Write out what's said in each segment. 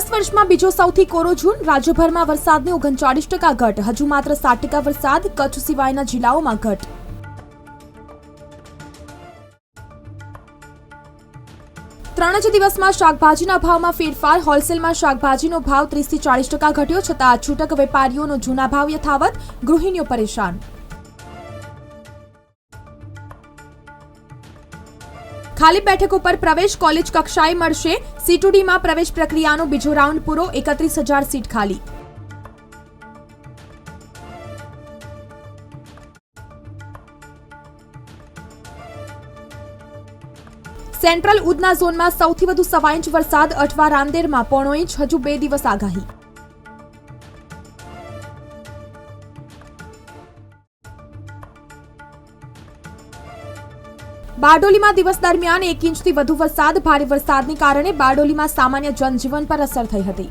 દસ વર્ષમાં બીજો સૌથી કોરો જૂન, રાજ્યભરમાં વરસાદની ઓગણચાળીસ ટકા ઘટ. હજુ માત્ર સાત ટકા વરસાદ, કચ્છ સિવાયના જિલ્લાઓમાં ઘટ. ત્રણ જ દિવસમાં શાકભાજીના ભાવમાં ફેરફાર. હોલસેલમાં શાકભાજીનો ભાવ ત્રીસથી ચાળીસ ટકા ઘટ્યો, છતાં છૂટક વેપારીઓનો જૂના ભાવ યથાવત. ગૃહિણીઓ પરેશાન. ખાલી બેઠક ઉપર પ્રવેશ કોલેજ કક્ષાએ મળશે. સીટુડીમાં પ્રવેશ પ્રક્રિયાનો બીજો રાઉન્ડ પૂરો, એકત્રીસ હજાર સીટ ખાલી. સેન્ટ્રલ ઉધના ઝોનમાં સૌથી વધુ સવા ઇંચ વરસાદ અઠવા રાંદેરમાં, પોણો ઇંચ, હજુ બે દિવસ આગાહી. બારડોલીમાં દિવસ દરમિયાન એક ઇંચથી વધુ વરસાદ, ભારે વરસાદને કારણે બારડોલીમાં સામાન્ય જનજીવન પર અસર થઈ હતી.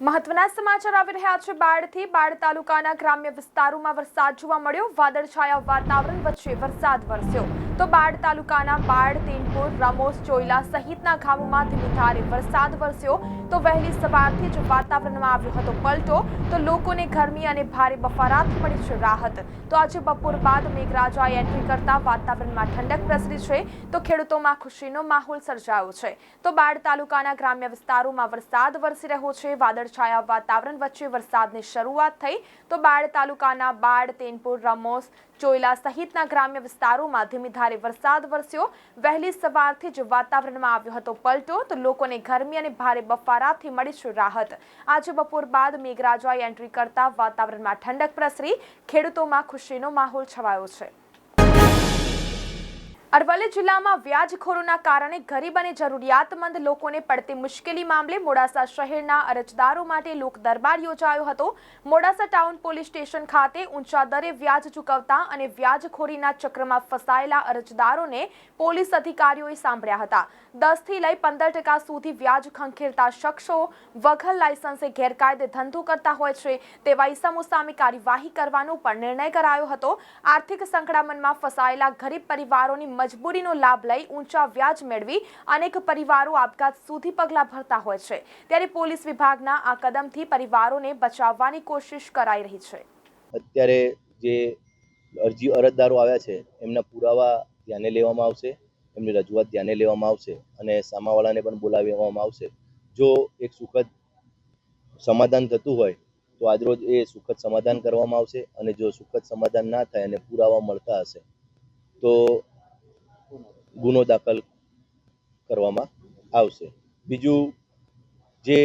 મહત્વના સમાચાર આવી રહ્યા છે બાળથી બાળ તાલુકાના ગ્રામ્ય વિસ્તારોમાં વરસાદ જોવા મળ્યો. વાદળછાયા વાતાવરણ વચ્ચે વરસાદ વરસ્યો. તો બાળ તાલુકાના બાળ તેનપુર, રમોસ ચોયલા સહિતના ગામોમાં ધીમીધારે વરસાદ વરસ્યો તો વહેલી સવારથી જ વાતાવરણમાં આવ્યો હતો પલટો તો લોકોને ગરમી અને ભારે બફારાથી મળી છે રાહત. તો આજે બપોર બાદ મેઘરાજાએ એન્ટ્રી કરતા વાતાવરણમાં ઠંડક પ્રસરી છે તો ખેડૂતોમાં ખુશીનો માહોલ સર્જાયો છે. તો બાળ તાલુકાના ગ્રામ્ય વિસ્તારોમાં વરસાદ વરસી રહ્યો છે, વાદળછાયા વાતાવરણ વચ્ચે વરસાદની શરૂઆત થઈ તો બાળ તાલુકાના બાળ તેનપુર, રમોસ ચોયલા સહિતના ગ્રામ્ય વિસ્તારોમાં ધીમી ધારે વરસાદ વરસ્યો. વહેલી સવારથી જ વાતાવરણમાં આવ્યો હતો પલટો, તો લોકોને ગરમી અને ભારે બફારાથી મળી છે રાહત. આજે બપોર બાદ મેઘરાજાએ એન્ટ્રી કરતા વાતાવરણમાં ઠંડક પ્રસરી. ખેડૂતોમાં ખુશીનો માહોલ છવાયો છે. અરવલ્લી જિલ્લામાં વ્યાજખોરોના કારણે ગરીબ અને જરૂરિયાતમંદ લોકોને પડતી મુશ્કેલી મામલે મોડાસા શહેરના અરજદારો માટે લોક દરબાર યોજાયો હતો. મોડાસા ટાઉન પોલીસ સ્ટેશન ખાતે ઊંચા દરે વ્યાજ ચૂકવતા અને વ્યાજખોરીના ચક્રમાં ફસાયેલા અરજદારોને પોલીસ અધિકારીઓએ સાંભળ્યા હતા. દસથી લઈ પંદર ટકા સુધી વ્યાજ ખંખેરતા શખ્સો વગર લાયસન્સે ગેરકાયદે ધંધો કરતા હોય છે તેવા ઈસમો સામે કાર્યવાહી કરવાનો પણ નિર્ણય કરાયો હતો. આર્થિક સંકળામણમાં ફસાયેલા ગરીબ પરિવારોની મજબૂરીનો લાભ લઈ ઊંચા વ્યાજ મેળવી અનેક પરિવારો આપઘાત સુધી પગલાં ભરતા હોય છે. ત્યારે પોલીસ વિભાગના આ કદમથી પરિવારોને બચાવવાની કોશિશ કરાઈ રહી છે. અત્યારે જે અરજી અરજદારો આવ્યા છે, એમના પુરાવા ધ્યાને લેવામાં આવશે, એમની રજૂઆત ધ્યાને લેવામાં આવશે અને સામાવાળાને પણ બોલાવવામાં આવશે. જો એક સુખદ સમાધાન થતું હોય, તો આજરોજ એ સુખદ સમાધાન કરવામાં આવશે અને જો સુખદ સમાધાન ના થાય અને પુરાવા મળતા હશે, તો ગુનો દાખલ કરવામાં આવશે. બીજું જે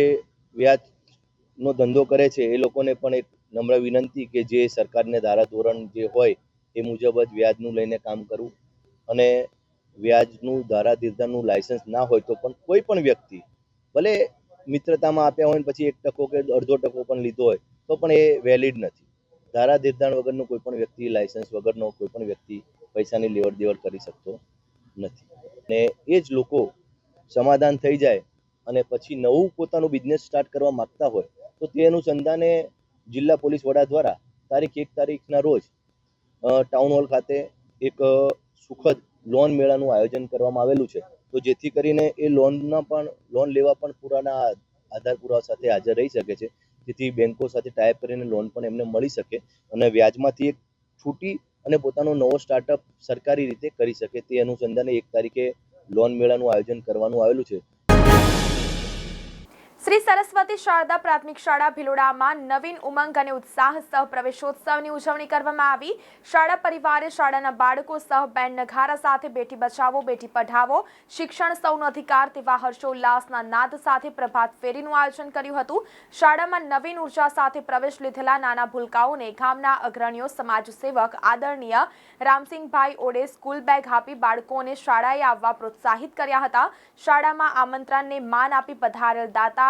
વ્યાજનો ધંધો કરે છે, એ લોકોને પણ એક નમ્ર વિનંતી કે જે સરકારને ધારાધોરણ જે હોય, એ મુજબ જ વ્યાજનું લઈને કામ કરવું. અને વ્યાજનું, ધારાધીરતાનું લાયસન્સ ના હોય તો પણ કોઈ પણ વ્યક્તિ, ભલે મિત્રતામાં આપ્યા હોય પછી એક ટકો કે અડધો ટકો પણ લીધો હોય, તો પણ એ વેલિડ નથી. ધારાધીરતાણ વગરનો કોઈ પણ વ્યક્તિ, લાયસન્સ વગરનો કોઈ પણ વ્યક્તિ પૈસાની લેવડ દેવડ કરી શકતો નથી. ને એ જ લોકો સમાધાન થઈ જાય અને પછી નવું પોતાનું બિઝનેસ સ્ટાર્ટ કરવા માંગતા હોય, તો તે અનુસંધાને જિલ્લા પોલીસ વડા દ્વારા તારીખ એક તારીખના રોજ ટાઉન હોલ ખાતે એક સુખદ લોન મેળાનું આયોજન કરવામાં આવેલું છે. તો જેથી કરીને એ લોનના પણ, લોન લેવા પણ પુરાના આધાર પુરાવા સાથે હાજર રહી શકે છે. જેથી બેન્કો સાથે ટાઈપ કરીને લોન પણ એમને મળી શકે અને વ્યાજમાંથી એક છૂટી અને પોતાનો નવો સ્ટાર્ટઅપ સરકારી રીતે કરી શકે તે અનુસંધાને એક તારીખે લોન મેળાનું આયોજન કરવાનું આવેલું છે. શ્રી સરસ્વતી શારદા પ્રાથમિક શાળા ભિલોડામાં નવીન ઉમંગ અને ઉત્સાહ સહ પ્રવેશોત્સવની ઉજવણી કરવામાં આવી. શાળા પરિવારે શાળાના બાળકો સહ બેન્ડ નગારા સાથે બેટી બચાવો, બેટી પઢાવો, શિક્ષણ સૌનો અધિકાર તેવા હર્ષોલ્લાસના નાદ સાથે પ્રભાત ફેરીનું આયોજન કર્યું હતું. શાળામાં નવીન ઊર્જા સાથે પ્રવેશ લીધેલા નાના ભૂલકાઓને ગામના અગ્રણીઓ, સમાજ સેવક, આદરણીય રામસિંહભાઈ ઓડે સ્કૂલ બેગ આપી બાળકોને શાળાએ આવવા પ્રોત્સાહિત કર્યા હતા. શાળામાં આમંત્રણને માન આપી પધારેલ દાતા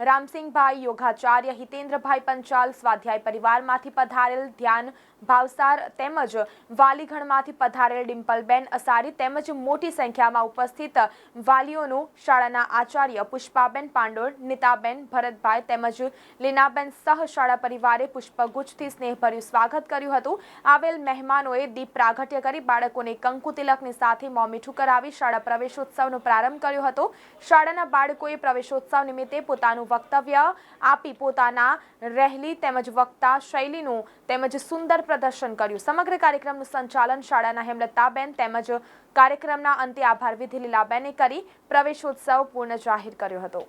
રામસિંહભાઈ યોગાચાર્ય, હિતેન્દ્રભાઈ પંચાલ સ્વાધ્યાય પરિવારમાંથી પધારેલ ધ્યાન ભાવસાર તેમજ વાલીગણમાંથી પધારેલ ડિમ્પલબેન અસારી તેમજ મોટી સંખ્યામાં ઉપસ્થિત વાલીઓનું શાળાના આચાર્ય પુષ્પાબેન પાંડોળ, નીતાબેન ભરતભાઈ તેમજ લીનાબેન સહ શાળા પરિવારે પુષ્પગુચ્છથી સ્નેહભર્યું સ્વાગત કર્યું હતું. આવેલ મહેમાનોએ દીપ પ્રાગટ્ય કરી બાળકોને કંકુ તિલકની સાથે મોમીઠું કરાવી શાળા પ્રવેશોત્સવનો પ્રારંભ કર્યો હતો. શાળાના બાળકોએ પ્રવેશોત્સવ નિમિત્તે પોતાનું વક્તવ્ય આપી પોતાના રહેલી તેમજ વક્તા શૈલીનું તેમજ સુંદર પ્રદર્શન કર્યું. સમગ્ર કાર્યક્રમનું સંચાલન શાળાના હેમલતાબેન તેમજ કાર્યક્રમના અંતે આભાર વિધિ લીલાબેને કરી પ્રવેશોત્સવ પૂર્ણ જાહેર કર્યો હતો.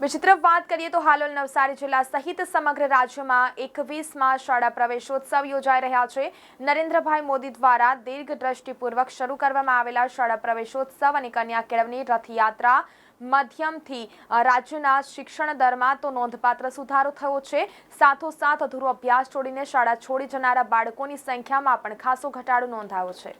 તરફ વાત કરીએ તો હાલોલ નવસારી જિલ્લા સહિત સમગ્ર રાજ્યમાં એકવીસમાં શાળા પ્રવેશોત્સવ યોજાઈ રહ્યા છે. નરેન્દ્રભાઈ મોદી દ્વારા દીર્ઘ દ્રષ્ટિપૂર્વક શરૂ કરવામાં આવેલા શાળા પ્રવેશોત્સવ અને કન્યા કેળવણી રથયાત્રા માધ્યમથી રાજ્યના શિક્ષણ દરમાં તો નોંધપાત્ર સુધારો થયો છે. સાથોસાથ અધૂરો અભ્યાસ છોડીને શાળા છોડી જનારા બાળકોની સંખ્યામાં પણ ખાસો ઘટાડો નોંધાયો છે.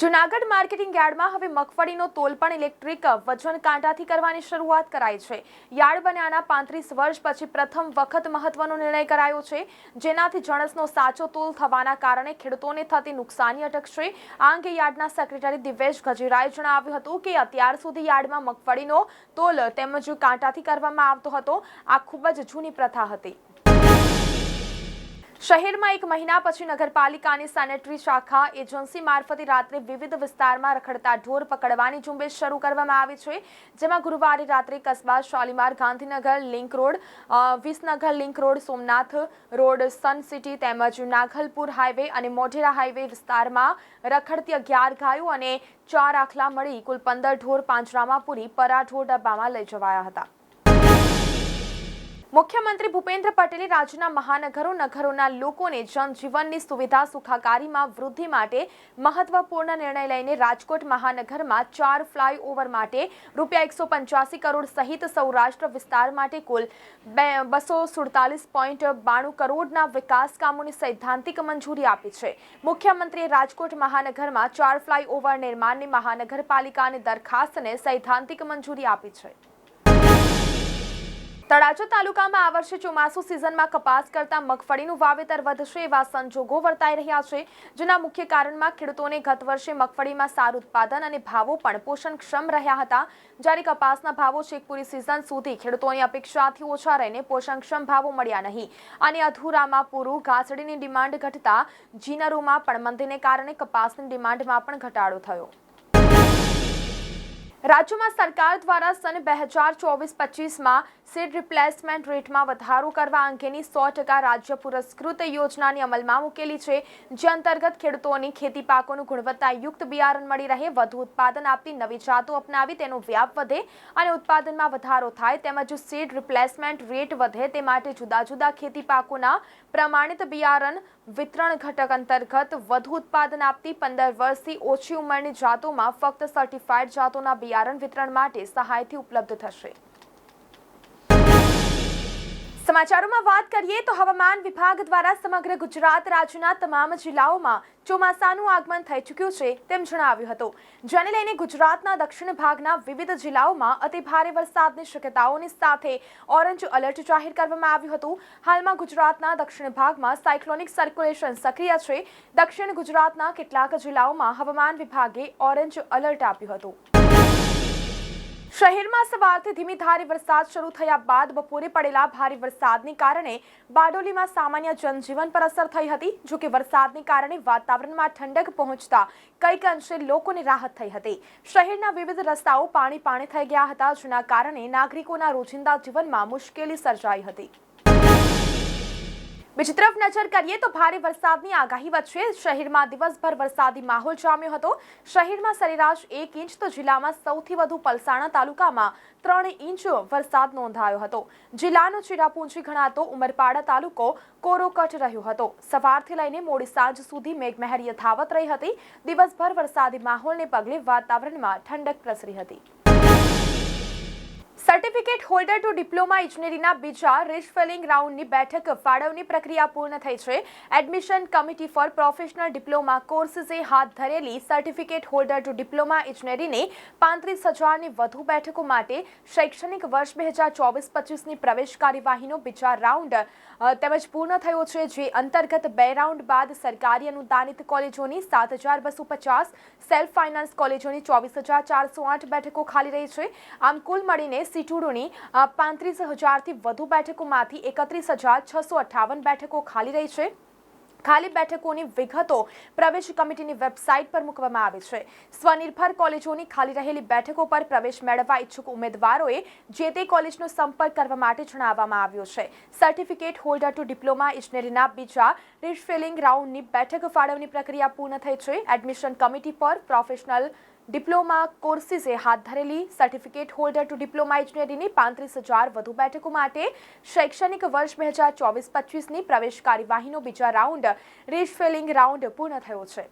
જુનાગઢ માર્કેટિંગ યાર્ડમાં હવે મગફળીનો તોલ પણ ઇલેક્ટ્રિક વજન કાંટાથી કરવાની શરૂઆત કરાઈ છે. યાર્ડ બન્યાના પાંત્રીસ વર્ષ પછી પ્રથમ વખત મહત્વનો નિર્ણય કરાયો છે. જેનાથી જણસનો સાચો તોલ થવાના કારણે ખેડૂતોને થતી નુકસાની અટકશે. આ અંગે યાર્ડના સેક્રેટરી દિવેશ ગજરાએ જણાવ્યું હતું કે અત્યાર સુધી યાર્ડમાં મગફળીનો તોલ તેમજ કાંટાથી કરવામાં આવતો હતો. આ ખૂબ જ જૂની પ્રથા હતી. શહેરમાં એક મહિના પછી નગરપાલિકાની સેનેટરી શાખા એજન્સી મારફતે રાત્રે વિવિધ વિસ્તારમાં રખડતા ઢોર પકડવાની ઝુંબેશ શરૂ કરવામાં આવી છે, જેમાં ગુરુવારે રાત્રે Kasba Shalimar Gandhinagar link road Visnagar link road, Somnath road, sun city તેમજ નાગલપુર હાઈવે અને મોઢેરા હાઈવે વિસ્તારમાં રખડતી અગિયાર ગાયો અને ચાર આખલા મળી કુલ પંદર ઢોર પાંજરામાં પૂરી પરા ડબ્બામાં લઈ જવાયા હતા. મુખ્યમંત્રી ભૂપેન્દ્ર પટેલે રાજ્યના મહાનગરો, નગરોના લોકોને જનજીવનની સુવિધા સુખાકારીમાં વૃદ્ધિ માટે મહત્વપૂર્ણ નિર્ણય લઈને રાજકોટ મહાનગરમાં ચાર ફ્લાયઓવર માટે રૂપિયા એકસો પંચ્યાસી કરોડ સહિત સૌરાષ્ટ્ર વિસ્તાર માટે કુલ બસો સુડતાલીસ પોઈન્ટ બાણું કરોડના વિકાસ કામોની સૈદ્ધાંતિક મંજૂરી આપી છે. મુખ્યમંત્રીએ રાજકોટ મહાનગરમાં ચાર ફ્લાયઓવર નિર્માણની મહાનગરપાલિકાની દરખાસ્તને સૈદ્ધાંતિક મંજૂરી આપી છે. તળાજા તાલુકામાં આ વર્ષે ચોમાસુ સિઝનમાં કપાસ કરતા મગફળીનું વાવેતર વધશે એવા સંજોગો વર્તાઈ રહ્યા છે, જેના મુખ્ય કારણમાં ખેડૂતોને ગત વર્ષે મગફળીમાં સારું ઉત્પાદન અને ભાવો પણ પોષણક્ષમ રહ્યા હતા. જ્યારે કપાસના ભાવો છેક પૂરી સિઝન સુધી ખેડૂતોની અપેક્ષાથી ઓછા રહીને પોષણક્ષમ ભાવો મળ્યા નહીં. અને અધૂરામાં પૂરું ઘાસડીની ડિમાન્ડ ઘટતા જીનરોમાં પણ મંદીને કારણે કપાસની ડિમાન્ડમાં પણ ઘટાડો થયો. રાજ્યમાં સરકાર દ્વારા સન બે હજાર ચોવીસ પચીસમાં સીડ રિપ્લેસમેન્ટ રેટમાં વધારો કરવા અંગેની સો ટકા રાજ્ય પુરસ્કૃત યોજનાની અમલમાં મૂકેલી છે. જે અંતર્ગત ખેડૂતોની ખેતી પાકોનું ગુણવત્તાયુક્ત બિયારણ મળી રહે, વધુ ઉત્પાદન આપતી નવી જાતો અપનાવી તેનો વ્યાપ વધે અને ઉત્પાદનમાં વધારો થાય તેમજ સીડ રિપ્લેસમેન્ટ રેટ વધે તે માટે જુદા જુદા ખેતી પાકોના પ્રમાણિત બિયારણ વિતરણ ઘટક અંતર્ગત વધુ ઉત્પાદન આપતી પંદર વર્ષથી ઓછી ઉંમરની જાતોમાં ફક્ત સર્ટિફાઈડ જાતોના બિયારણ વિતરણ માટે સહાયથી ઉપલબ્ધ થશે. સમાચારોમાં વાત કરીએ તો હવામાન વિભાગ દ્વારા સમગ્ર ગુજરાત રાજ્યના તમામ જિલ્લાઓમાં ચોમાસાનું આગમન થઈ ચૂક્યું છે તેમ જણાવ્યું હતું. જેને લઈને ગુજરાતના દક્ષિણ ભાગના વિવિધ જિલ્લાઓમાં અતિ ભારે વરસાદની શક્યતાઓની સાથે ઓરેન્જ એલર્ટ જાહેર કરવામાં આવ્યું હતું. હાલમાં ગુજરાતના દક્ષિણ ભાગમાં સાયક્લોનિક સર્ક્યુલેશન સક્રિય છે. દક્ષિણ ગુજરાતના કેટલાક જિલ્લાઓમાં હવામાન વિભાગે ઓરેન્જ એલર્ટ આપ્યું હતું. શહેરમાં સવારથી ધીમી ધારે વરસાદ શરૂ થયા બાદ બપોરે પડેલા ભારે વરસાદને કારણે બારડોલીમાં સામાન્ય જનજીવન પર અસર થઈ હતી, જો કે વરસાદને કારણે વાતાવરણમાં ઠંડક પહોંચતા કંઈક અંશે લોકોને રાહત થઈ હતી. શહેરના વિવિધ રસ્તાઓ પાણી પાણી થઈ ગયા હતા, જેના કારણે નાગરિકોના રોજિંદા જીવનમાં મુશ્કેલી સર્જાઈ હતી. બીજી તરફ નજર કરીએ તો ભારે વરસાદની આગાહી વચ્ચે શહેરમાં દિવસભર વરસાદી માહોલ જામ્યો હતો. શહેરમાં સરેરાશ એક ઇંચ તો જિલ્લામાં સૌથી વધુ પલસાણા તાલુકામાં ત્રણ ઇંચ વરસાદ નોંધાયો હતો. જિલ્લાનો ચિરાપુંજી ગણાતો ઉમરપાડા તાલુકો કોરોકટ રહ્યો હતો. સવારથી લઈને મોડી સાંજ સુધી મેઘમહેર યથાવત રહી હતી. દિવસભર વરસાદી માહોલને પગલે વાતાવરણમાં ઠંડક પ્રસરી હતી. સર્ટિફિકેટ હોલ્ડર ટુ ડિપ્લોમા ઇજનેરીના બીજા રિશફલિંગ રાઉન્ડની બેઠક ફાળવણી પ્રક્રિયા પૂર્ણ થઈ છે. Admission committee for professional diploma કોર્સીસે હાથ ધરેલી સર્ટિફિકેટ હોલ્ડર ટુ ડિપ્લોમા ઇજનેરીને પાંત્રીસ હજારની વધુ બેઠકો માટે શૈક્ષણિક વર્ષ બે હજાર ચોવીસ પચીસની પ્રવેશ કાર્યવાહીનો બીજા રાઉન્ડ તેમજ પૂર્ણ થયો છે જે અંતર્ગત બે રાઉન્ડ બાદ સરકારી અનુદાનિત કોલેજોની સાત હજાર બસો પચાસ સેલ્ફ ફાઇનાન્સ કોલેજોની ચોવીસ હજાર ચારસો આઠ બેઠકો ખાલી રહી છે. આમ કુલ મળીને સીટુડોની પાંત્રીસ હજારથી વધુ બેઠકોમાંથી એકત્રીસ હજાર છસો અઠ્ઠાવન બેઠકો ખાલી રહી છે. ખાલી બેઠકોની વિગતો પ્રવેશ કમિટીની વેબસાઇટ પર મૂકવામાં આવી છે. સ્વનિર્ભર કોલેજોની ખાલી રહેલી બેઠકો પર પ્રવેશ મેળવવા ઈચ્છુક ઉમેદવારોએ જે તે કોલેજનો સંપર્ક કરવા માટે જણાવવામાં આવ્યો છે. સર્ટિફિકેટ હોલ્ડર ટુ ડિપ્લોમા ઇજનેરીના બીજા રિફિલિંગ રાઉન્ડની બેઠક ફાળવણી પ્રક્રિયા પૂર્ણ થઈ છે. એડમિશન કમિટી પર પ્રોફેશનલ ડિપ્લોમા કોર્સીસે હાથ ધરેલી સર્ટિફિકેટ હોલ્ડર ટુ ડિપ્લોમા ઇજનેરીની પાંત્રીસ હજાર વધુ બેઠકો માટે શૈક્ષણિક વર્ષ બે હજાર ચોવીસ પચીસની પ્રવેશ કાર્યવાહીનો બીજા રાઉન્ડ રિફિલિંગ રાઉન્ડ પૂર્ણ થયો છે.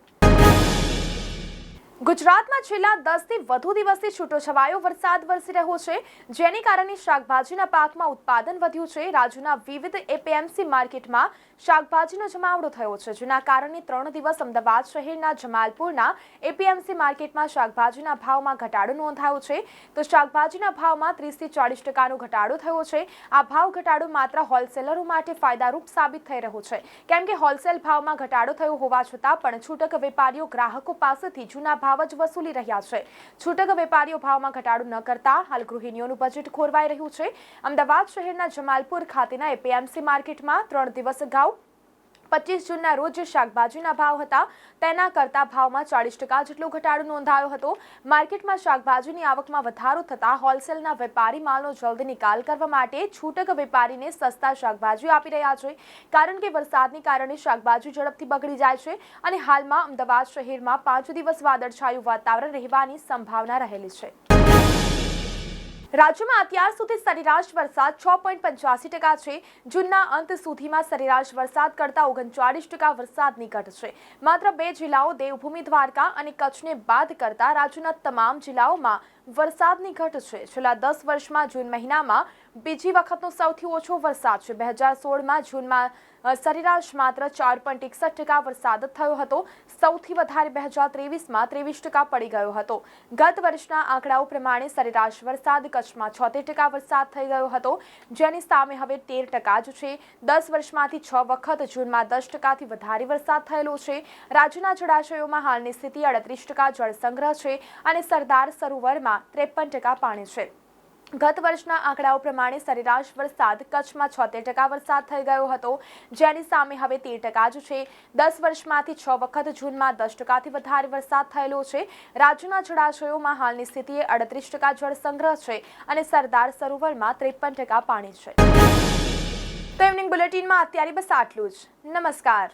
ગુજરાતમાં છેલ્લા દસથી વધુ દિવસથી છૂટોછવાયો વરસાદ વરસી રહ્યો છે. જેને કારણે શાકભાજીના પાકમાં ઉત્પાદન વધ્યું છે. રાજ્યના વિવિધ એપીએમસી માર્કેટમાં શાકભાજીનો જમાવડો થયો છે. જેના કારણે ત્રણ દિવસ અમદાવાદ શહેરના જમાલપુરના એપીએમસી માર્કેટમાં શાકભાજીના ભાવમાં ઘટાડો નોંધાયો છે. તો શાકભાજીના ભાવમાં ત્રીસથી ચાળીસ ટકાનો ઘટાડો થયો છે. આ ભાવ ઘટાડો માત્ર હોલસેલરો માટે ફાયદારૂપ સાબિત થઈ રહ્યો છે. કેમ કે હોલસેલ ભાવમાં ઘટાડો થયો હોવા છતાં પણ છૂટક વેપારીઓ ગ્રાહકો પાસેથી જૂના ભાવ જ વસૂલી રહ્યા છે. છૂટક વેપારીઓ ભાવમાં ઘટાડો ન કરતા હાલ ગૃહિણીઓનું બજેટ ખોરવાઈ રહ્યું છે. અમદાવાદ શહેરના જમાલપુર ખાતેના એપીએમસી માર્કેટમાં ત્રણ દિવસ અગાઉ પચીસ જૂનના રોજ શાકભાજીના ભાવ હતા. તેના કરતાં ભાવમાં ચાળીસ ટકા જેટલો ઘટાડો નોંધાયો હતો. માર્કેટમાં શાકભાજીની આવકમાં વધારો થતાં હોલસેલના વેપારી માલનો જલ્દી નિકાલ કરવા માટે છૂટક વેપારીને સસ્તા શાકભાજી આપી રહ્યા છે. કારણ કે વરસાદને કારણે શાકભાજી ઝડપથી બગડી જાય છે અને હાલમાં અમદાવાદ શહેરમાં પાંચ દિવસ વાદળછાયું વાતાવરણ રહેવાની સંભાવના રહેલી છે. રાજ્યમાં અત્યાર સુધી સરેરાશ વરસાદ છ પોઈન્ટ પંચ્યાસી ટકા છે. જૂનના અંત સુધીમાં સરેરાશ વરસાદ કરતાં ઓગણચાળીસ ટકા વરસાદની ઘટ છે. માત્ર બે જિલ્લાઓ દેવભૂમિ દ્વારકા અને કચ્છને બાદ કરતા રાજ્યના તમામ જિલ્લાઓમાં વરસાદની ઘટ છે. છેલ્લા દસ વર્ષમાં જૂન મહિનામાં બીજી વખતનો સૌથી ઓછો વરસાદ છે. બે હજાર સોળમાં જૂનમાં સરેરાશ માત્ર ચાર પોઈન્ટ એકસઠ ટકા વરસાદ થયો હતો. સૌથી વધારે બે હજાર ત્રેવીસમાં ત્રેવીસ ટકા પડી ગયો હતો. ગત વર્ષના આંકડાઓ પ્રમાણે સરેરાશ વરસાદ કચ્છમાં છોતેર ટકા વરસાદ થઈ ગયો હતો. જેની સામે હવે તેર ટકા જ છે. દસ વર્ષમાંથી છ વખત જૂનમાં દસ ટકાથી વધારે વરસાદ થયેલો છે. રાજ્યના જળાશયોમાં હાલની સ્થિતિ અડત્રીસ ટકા જળ સંગ્રહ છે અને સરદાર સરોવરમાં ત્રેપન ટકા પાણી છે. ગત વર્ષના આંકડાઓ પ્રમાણે સરેરાશ વરસાદ કચ્છમાં છોતેર ટકા વરસાદ થઈ ગયો હતો, જેની સામે હવે તેર ટકા જ છે. દસ વર્ષમાંથી છ વખત જૂનમાં દસ ટકાથી વધારે વરસાદ થયેલો છે. રાજ્યના જળાશયોમાં હાલની સ્થિતિએ અડત્રીસ ટકા જળ સંગ્રહ છે અને સરદાર સરોવરમાં ત્રેપન ટકા પાણી છે. તો ઇવનિંગ બુલેટિનમાં અત્યારે બસ આટલું જ. નમસ્કાર.